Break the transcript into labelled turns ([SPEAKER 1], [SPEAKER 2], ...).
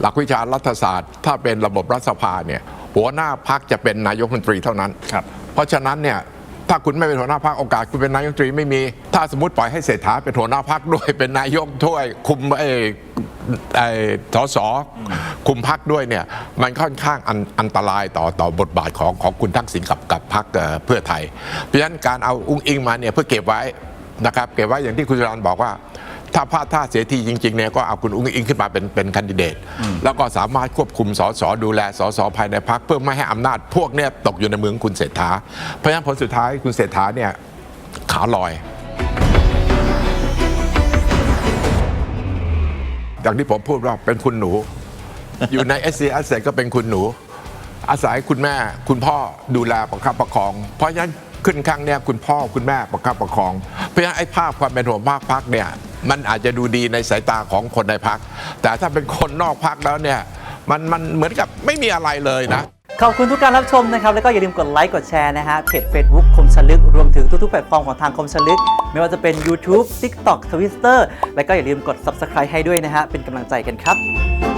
[SPEAKER 1] หลักวิชารัฐศาสตร์ ถ้าเป็นระบบรัฐสภาเนี่ยหัวหน้าพักจะเป็นนายกรัฐมนตรีเท่านั้น
[SPEAKER 2] ครับ
[SPEAKER 1] เพราะฉะนั้นเนี่ยถ้าคุณไม่เป็นหัวหน้าพักโอกาสคุณเป็นนายกรัฐมนตรีไม่มี ถ้าสมมติปล่อยให้เศรษฐาเป็นหัวหน้าพักด้วยเป็นนายกถ้วยคุมไอ้ไอ้สสคุมพักด้วยเนี่ยมันค่อนข้างอันอันตรายต่อต่อบทบาทของของคุณทักษิณกับกับพักเพื่อไทย เพราะฉะนั้นการเอาอุ้งอิงมาเนี่ยเพื่อเก็บไว้นะครับเก็บไว้อย่างที่คุณจรันบอกว่า ถ้าพลาดท่าเสียทีจริงๆเนี่ยก็เอาคุณอุ้งอิงขึ้นมาเป็นเป็นแคนดิเดต แล้วก็สามารถควบคุมสสดูแลสสภายในพักเพื่อไม่ให้อำนาจพวกเนี้ยตกอยู่ในมือของคุณเศรษฐา เพราะฉะนั้นผลสุดท้ายคุณเศรษฐาเนี่ยขาลอยอย่างที่ผมพูดว่าเป็นคุณหนู อยู่ใน s อ s ก็เป็นคุณหนู อาศัยคุณแม่คุณพ่อดูแลประคับประคอง เพราะฉะนั้นขึ้นครั้งเนี้ยคุณพ่อคุณแม่ประคับประคอง เพราะฉะนั้นไอ้ภาพความเป็นหัวมากพักเนี่ย มันอาจจะดูดีในสายตาของคนในพัก แต่ถ้าเป็นคนนอกพักแล้วเนี่ยมันมันเหมือนกับไม่มีอะไรเลยนะ
[SPEAKER 3] ขอบคุณทุกการรับชมนะครับ แล้วก็อย่าลืมกดไลค์กดแชร์นะฮะเพจ Facebook คมชลึก รวมถึงทุกๆแพลตฟอร์มของทางคมชลึก ไม่ว่าจะเป็น YouTube TikTok Twitter แล้วก็อย่าลืมกด Subscribe ให้ด้วยนะฮะเป็นกำลังใจกันครับ